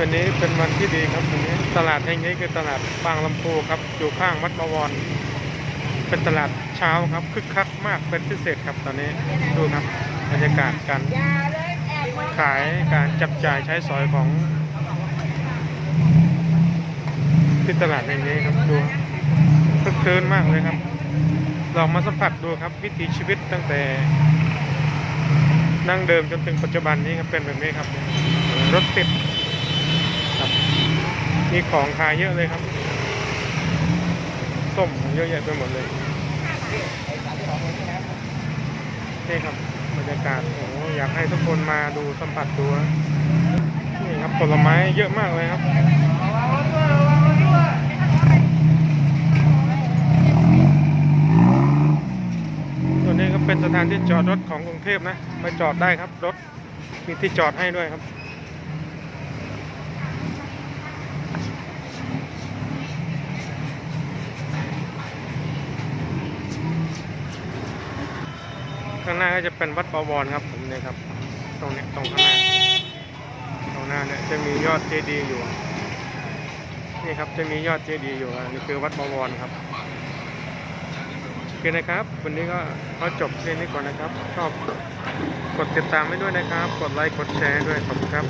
วันนี้เป็นวันที่ดีครับวันนี้ตลาดแห่งนี้คือตลาดบางลำพูครับ อยู่ข้างวัดบวร เป็นตลาดเช้าครับคึกคักมากเป็นพิเศษครับตอนนี้ดูครับบรรยากาศการขายการจับจ่ายใช้สอยของ ที่ตลาดแห่งนี้ครับดูคึกคืนมากเลยครับลองมาสัมผัสดูครับวิถีชีวิตตั้งแต่นั่งเดิมจนถึงปัจจุบันนี้ครับเป็นแบบนี้ครับ รถติด มีของขายเยอะเลยครับ ส้มเยอะแยะไปหมดเลย นี่ครับบรรยากาศโอ้อยากให้ทุกคนมาดูสัมผัสดูนะนี่ครับผลไม้เยอะมากเลยครับตัวนี้ก็เป็นสถานที่จอดรถของกรุงเทพนะมาจอดได้ครับรถมีที่จอดให้ด้วยครับ ข้างหน้าก็จะเป็นวัดปวรครับผมเนี่ยครับ ตรงเนี้ยตรงข้างหน้าตรงหน้าเนี่ยจะมียอดเจดีย์อยู่นี่ครับจะมียอดเจดีย์อยู่นี่คือวัดบวรครับโอเคนะครับ วันนี้ก็ขอจบเพียงนี้ก่อนนะครับ ชอบกดติดตามไว้ด้วยนะครับ กดไลค์กดแชร์ด้วยขอบคุณครับ